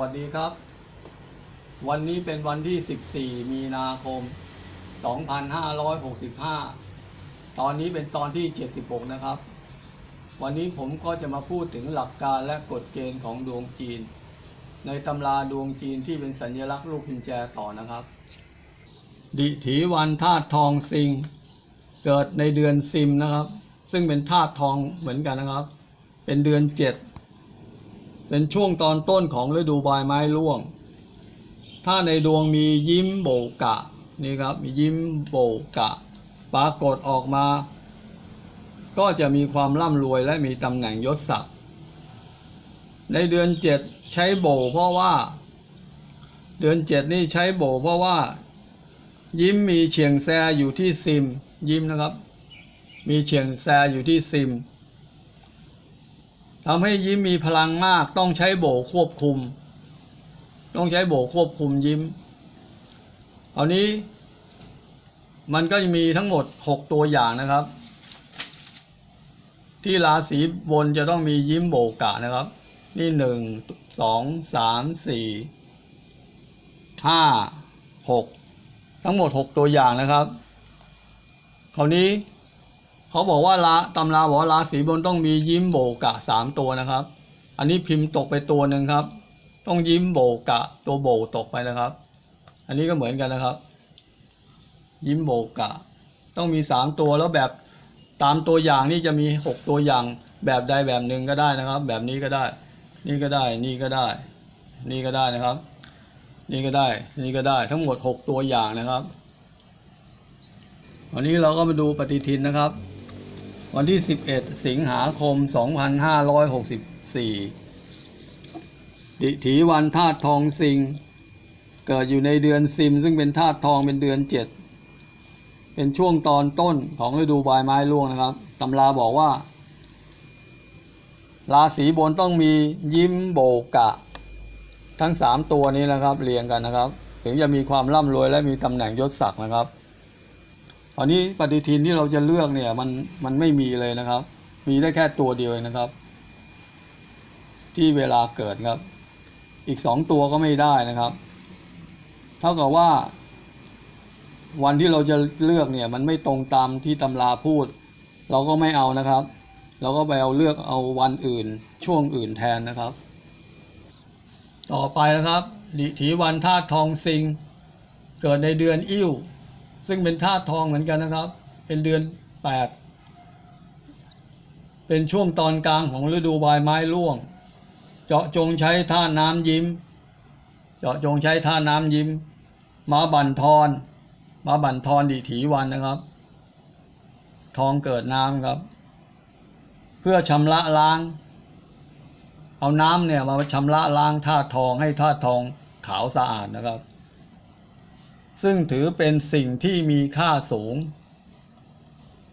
วัสดีครับ วันนี้เป็นวันที่ 14 มีนาคม 2565 ตอนนี้เป็นตอนที่ 76 นะครับ วันนี้ผมก็จะมาพูดถึงหลักการและกฎเกณฑ์ของดวงจีน ในตำราดวงจีนที่เป็นสัญลักษณ์ลูกกุญแจต่อนะครับ ดิถีวันธาตุทองซิง เกิดในเดือนซิมนะครับ ซึ่งเป็นธาตุทองเหมือนกันนะครับ เป็นเดือนเจ็ด เป็นช่วงตอนต้นของฤดูใบไม้ร่วง ถ้าในดวงมียิ้มโบกะนี่ครับมียิ้มโบกะ ปรากฏออกมา ก็จะมีความร่ำรวยและมีตำแหน่งยศศักดิ์ในเดือนเจ็ดใช้โบเพราะว่า เดือนเจ็ดนี่ใช้โบเพราะว่า ยิ้มมีเฉียงแซอยู่ที่ซิม ยิ้มนะครับ มีเฉียงแซอยู่ที่ซิม ทำให้ยิ้มมีพลังมาก ต้องใช้โบควบคุม ต้องใช้โบควบคุมยิ้มเอานี้ มันก็มีทั้งหมดหกตัวอย่างนะครับ ที่ราศีบนจะต้องมียิ้มโบกะนะครับ นี่หนึ่งสองสามสี่ห้าหกทั้งหมดหกตัวอย่างนะครับ คราวนี้ เขาบอกว่าละตำราบอกว่าราศีบนต้องมียิ้มโบกะสามตัวนะครับ อันนี้พิมพ์ตกไปตัวหนึ่งครับ ต้องยิ้มโบกะ ตัวโบตกไปนะครับ อันนี้ก็เหมือนกันนะครับ ยิ้มโบกะ ต้องมีสามตัวแล้วแบบตามตัวอย่างนี่จะมีหกตัวอย่าง แบบใดแบบหนึ่งก็ได้นะครับ แบบนี้ก็ได้ นี่ก็ได้ นี่ก็ได้ นี่ก็ได้นะครับ นี่ก็ได้ นี่ก็ได้ ทั้งหมดหกตัวอย่างนะครับวันนี้เราก็มาดูปฏิทินนะครับ วันที่ 11 สิงหาคม 2564 ดิถีวันธาตุทองสิง เกิดอยู่ในเดือนซิม ซึ่งเป็นธาตุทองเป็นเดือนเจ็ดเป็นช่วงตอนต้นของฤดูใบไม้ร่วงนะครับ ตำราบอกว่า ราศีบนต้องมียิ้มโบกะ ทั้งสามตัวนี้นะครับ เรียงกันนะครับ ถึงจะมีความร่ำรวยและมีตำแหน่งยศศักดิ์นะครับ ตอนนี้ปฏิทินที่เราจะเลือกเนี่ยมันมันไม่มีเลยนะครับ มีได้แค่ตัวเดียวนะครับ ที่เวลาเกิดครับ อีกสองตัวก็ไม่ได้นะครับ เท่ากับว่า วันที่เราจะเลือกเนี่ย มันไม่ตรงตามที่ตำราพูด เราก็ไม่เอานะครับ เราก็ไปเอาเลือกเอาวันอื่น ช่วงอื่นแทนนะครับ ต่อไปนะครับดิถีวันธาตุทองซิง เกิดในเดือนอิ่ว ซึ่งเป็นธาตุทองเหมือนกันนะครับ เป็นเดือนแปดเป็นช่วงตอนกลางของฤดูใบไม้ร่วง เจาะจงใช้ท่าน้ำยิ้ม เจาะจงใช้ท่าน้ำยิ้ม มาบั่นทอน มาบั่นทอนดิถีวันนะครับ ทองเกิดน้ำครับ เพื่อชำระล้าง เอาน้ำเนี่ยมาชำระล้างธาตุทองให้ธาตุทองขาวสะอาดนะครับ ซึ่งถือเป็นสิ่งที่มีค่าสูง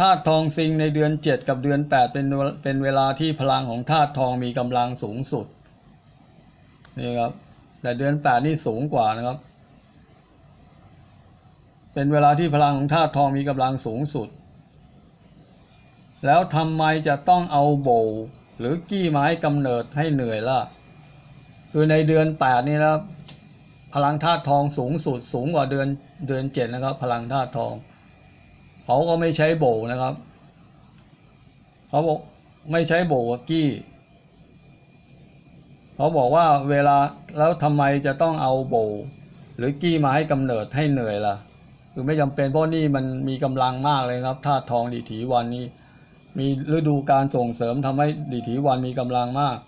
ธาตุทองซิงในเดือนเจ็ดกับเดือนแปดเป็นเวลเป็นเวลาที่พลังของธาตุทองมีกำลังสูงสุดนี่ครับแต่เดือนแปดนี่สูงกว่านะครับ เป็นเวลาที่พลังของธาตุทองมีกำลังสูงสุด แล้วทำไมจะต้องเอาโบหรือกี้ไม้กำเนิดให้เหนื่อยล่ะ คือในเดือนแปดนี่นะครับ พลังธาตุทองสูงสุดสูงกว่าเดือนเดือนเจ็ดนะครับ พลังธาตุทอง เขาก็ไม่ใช้โบนะครับ เขาบอกไม่ใช้โบกับกี้ เขาบอกว่าเวลาแล้วทำไมจะต้องเอาโบ หรือกี้มาให้กำเนิดให้เหนื่อยล่ะคือไม่จำเป็นเพราะนี่มันมีกำลังมากเลยครับธาตุทองดีถีวันนี้ มีฤดูการส่งเสริมทำให้ดีถีวันมีกำลังมาก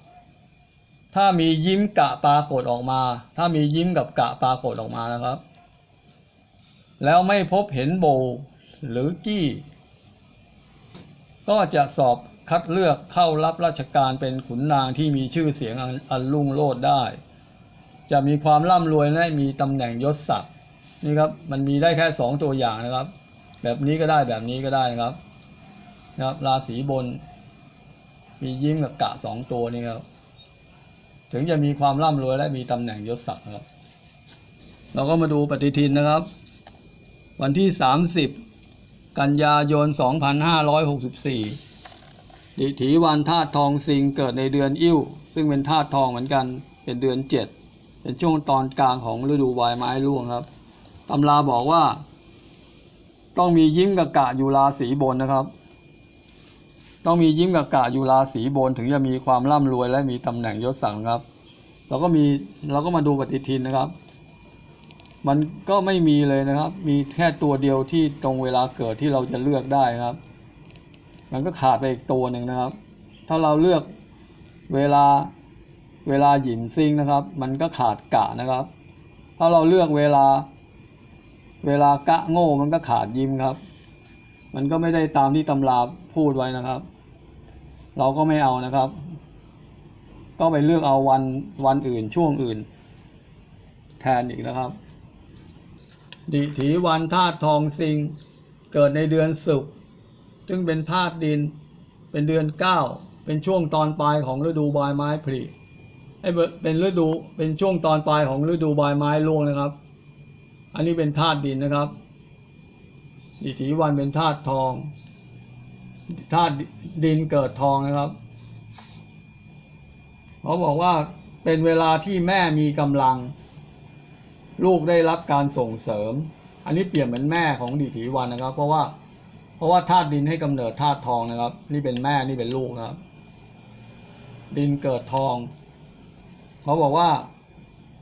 ถ้ามียิ้มกะปรากฏออกมา ถ้ามียิ้มกับกะปรากฏออกมานะครับ แล้วไม่พบเห็นโบ หรือกี้ ก็จะสอบคัดเลือกเข้ารับราชการเป็นขุนนางที่มีชื่อเสียงอันอันรุ่งโรจน์ได้ จะมีความร่ำรวยและมีตำแหน่งยศศักดิ์นี่ครับ มันมีได้แค่สองตัวอย่างนะครับ แบบนี้ก็ได้แบบนี้ก็ได้นะครับนะครับราศีบน มียิ้มกับกะสองตัวนี่ครับ ถึงจะมีความร่ำรวยและมีตำแหน่งยศศักดิ์นะครับ เราก็มาดูปฏิทินนะครับ วันที่สามสิบกันยายนสองพันห้าร้อยหกสิบสี่ดิถีวันธาตุทองสิงเกิดในเดือนอิ่วซึ่งเป็นธาตุทองเหมือนกันเป็นเดือนเจ็ดเป็นช่วงตอนกลางของฤดูใบไม้ร่วงครับตำราบอกว่า ต้องมียิ้มกับกะอยู่ราศีบนนะครับ ต้องมียิ้มกับกะอยู่ราศีบนถึงจะมีความร่ำรวยและมีตำแหน่งยศศักดิ์ครับ เราก็มีเราก็มาดูปฏิทินนะครับ มันก็ไม่มีเลยนะครับ มีแค่ตัวเดียวที่ตรงเวลาเกิดที่เราจะเลือกได้ครับ มันก็ขาดไปอีกตัวหนึ่งนะครับ ถ้าเราเลือกเวลาเวลาหยินซิงนะครับ มันก็ขาดกะนะครับ ถ้าเราเลือกเวลา เวลากะโง่มันก็ขาดยิ้มครับ มันก็ไม่ได้ตามที่ตำราพูดไว้นะครับ เราก็ไม่เอานะครับ ก็ไปเลือกเอาวันวันอื่นช่วงอื่น แทนอีกนะครับ ดิถีวันธาตุทองสิง เกิดในเดือนศุกร์ซึ่งเป็นธาตุดิน เป็นเดือนเก้า เป็นช่วงตอนปลายของฤดูใบไม้ผลิไอ้เบเป็นฤดู เป็นช่วงตอนปลายของฤดูใบไม้ร่วงนะครับ อันนี้เป็นธาตุดินนะครับดิถีวันเป็นธาตุทอง ธาตุดินเกิดทองนะครับ เขาบอกว่าเป็นเวลาที่แม่มีกำลัง ลูกได้รับการส่งเสริม อันนี้เปรียบเหมือนแม่ของดิถีวันนะครับ เพราะว่า เพราะว่าธาตุดินให้กำเนิดธาตุทองนะครับ นี่เป็นแม่นี่เป็นลูกนะครับ ดินเกิดทอง เขาบอกว่า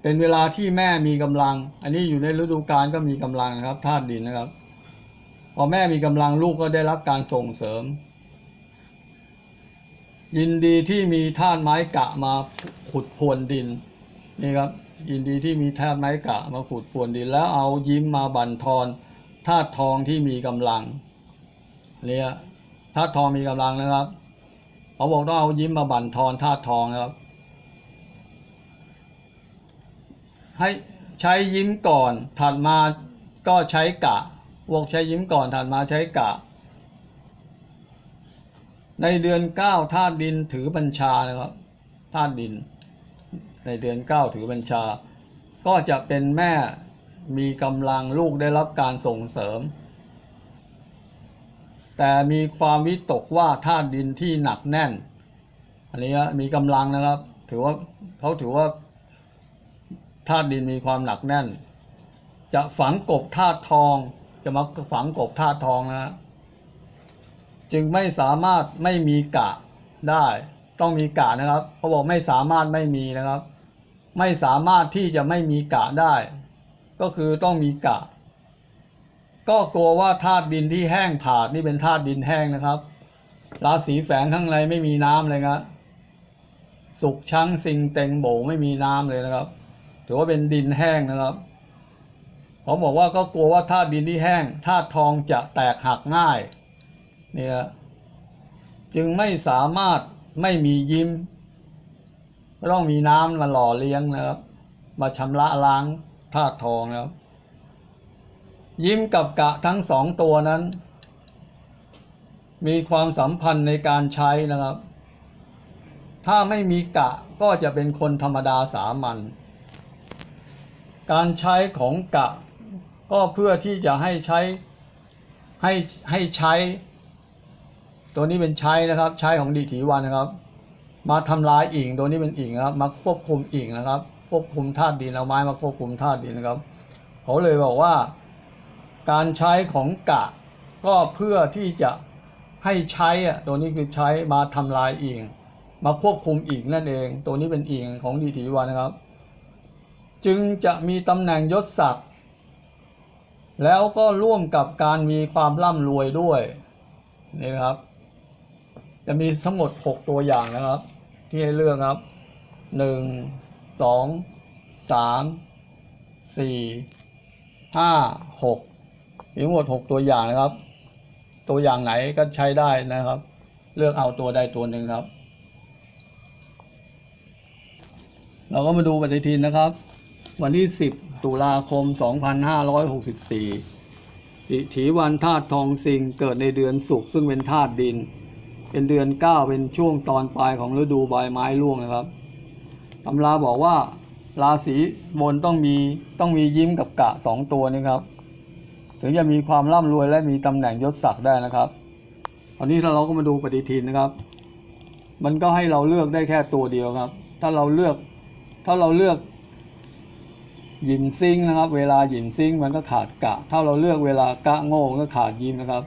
เป็นเวลาที่แม่มีกำลัง อันนี้อยู่ในฤดูกาลก็มีกำลังนะครับธาตุดินนะครับ พอแม่มีกำลังลูกก็ได้รับการส่งเสริม ยินดีที่มีธาตุไม้กะมาขุดพรวนดินนี่ครับ ยินดีที่มีธาตุไม้กะมาขุดพรวนดิน แล้วเอายิ้มมาบั่นทอนธาตุทองที่มีกำลัง เนี่ยธาตุทองมีกำลังนะครับเขาบอกต้องเอายิ้มมาบั่นทอนธาตุทองนะครับ ให้ใช้ยิ้มก่อนถัดมาก็ใช้กะ วกใช้ยิ้มก่อนถัดมาใช้กะ ในเดือนเก้าธาตุดินถือบัญชานะครับธาตุดิน ในเดือนเก้าถือบัญชา ก็จะเป็นแม่มีกำลังลูกได้รับการส่งเสริม แต่มีความวิตกว่าธาตุดินที่หนักแน่น อันนี้มีกำลังนะครับ ถือว่าเขาถือว่าธาตุดินมีความหนักแน่น จะฝังกบธาตุทอง จะมาฝังกบธาตุทองนะ จึงไม่สามารถไม่มีกะได้ ต้องมีกะนะครับเขาบอกไม่สามารถไม่มีนะครับ ไม่สามารถที่จะไม่มีกะได้ ก็คือต้องมีกะ ก็กลัวว่าธาตุดินที่แห้งผาดนี่เป็นธาตุดินแห้งนะครับราศีแฝงข้างในไม่มีน้ำเลยครับสุกช้างสิงเต็งโบไม่มีน้ำเลยนะครับ ถือว่าเป็นดินแห้งนะครับ ผมบอกว่าก็กลัวว่าธาตุดินที่แห้งธาตุทองจะแตกหักง่าย เนี่ยจึงไม่สามารถไม่มียิ้มต้องมีน้ำมาหล่อเลี้ยงนะครับ มาชำระล้างธาตุทองนะครับ ยิ้มกับกะทั้งสองตัวนั้น มีความสัมพันธ์ในการใช้นะครับ ถ้าไม่มีกะก็จะเป็นคนธรรมดาสามัญการใช้ของกะ ก็เพื่อที่จะให้ใช้ให้ให้ใช้ ตัวนี้เป็นใช้นะครับ ใช้ของดีถีวันนะครับ มาทำลายอิงตัวนี้เป็นอิงนะครับ มาควบคุมอิงนะครับ ควบคุมธาตุดินเอาไม้มาควบคุมธาตุดินนะครับเขาเลยบอกว่า การใช้ของกะ ก็เพื่อที่จะให้ใช้อะตัวนี้คือใช้มาทำลายอิงมาควบคุมอิงนั่นเอง ตัวนี้เป็นอิงของดีถีวันนะครับ จึงจะมีตำแหน่งยศศักดิ์ แล้วก็ร่วมกับการมีความร่ำรวยด้วยนี่ครับ จะมีทั้งหมดหกตัวอย่างนะครับ ที่ให้เลือกครับหนึ่งสองสามสี่ห้าหกมีทั้งหมดหกตัวอย่างนะครับ ตัวอย่างไหนก็ใช้ได้นะครับ เลือกเอาตัวใดตัวหนึ่งครับ เราก็มาดูปฏิทินนะครับ วันที่10 ตุลาคม 2564ดิถีวันธาตุทองสิงเกิดในเดือนศุกร์ซึ่งเป็นธาตุดิน เป็นเดือนเก้าเป็นช่วงตอนปลายของฤดูใบไม้ร่วงนะครับตำราบอกว่า ราศีบนต้องมีต้องมียิ้มกับกะสองตัวนี้ครับ ถึงจะมีความร่ำรวยและมีตำแหน่งยศศักดิ์ได้นะครับตอนนี้ถ้าเราก็มาดูปฏิทินนะครับ มันก็ให้เราเลือกได้แค่ตัวเดียวครับ ถ้าเราเลือก ถ้าเราเลือก หยินซิงนะครับ เวลาหยินซิงมันก็ขาดกะ ถ้าเราเลือกเวลากะโง่ก็ขาดยิมนะครับ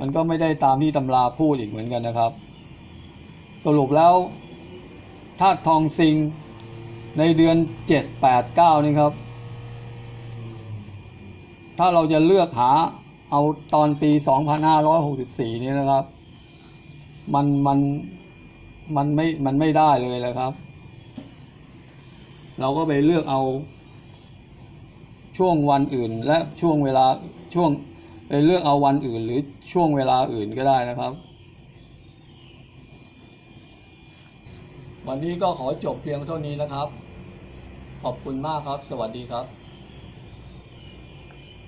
มันก็ไม่ได้ตามที่ตำราพูดอีกเหมือนกันนะครับ สรุปแล้วธาตุทองซิงในเดือนเจ็ดแปดเก้านี่ครับ ถ้าเราจะเลือกหาเอาตอนปีสองพันห้าร้อยหกสิบสี่นี้นะครับ มันมันมันไม่มันไม่ได้เลยนะครับ เราก็ไปเลือกเอา ช่วงวันอื่น และช่วงเวลาช่วงเลือกเอาวันอื่น หรือช่วงเวลาอื่นก็ได้นะครับ วันนี้ก็ขอจบเพียงเท่านี้นะครับ ขอบคุณมากครับ สวัสดีครับ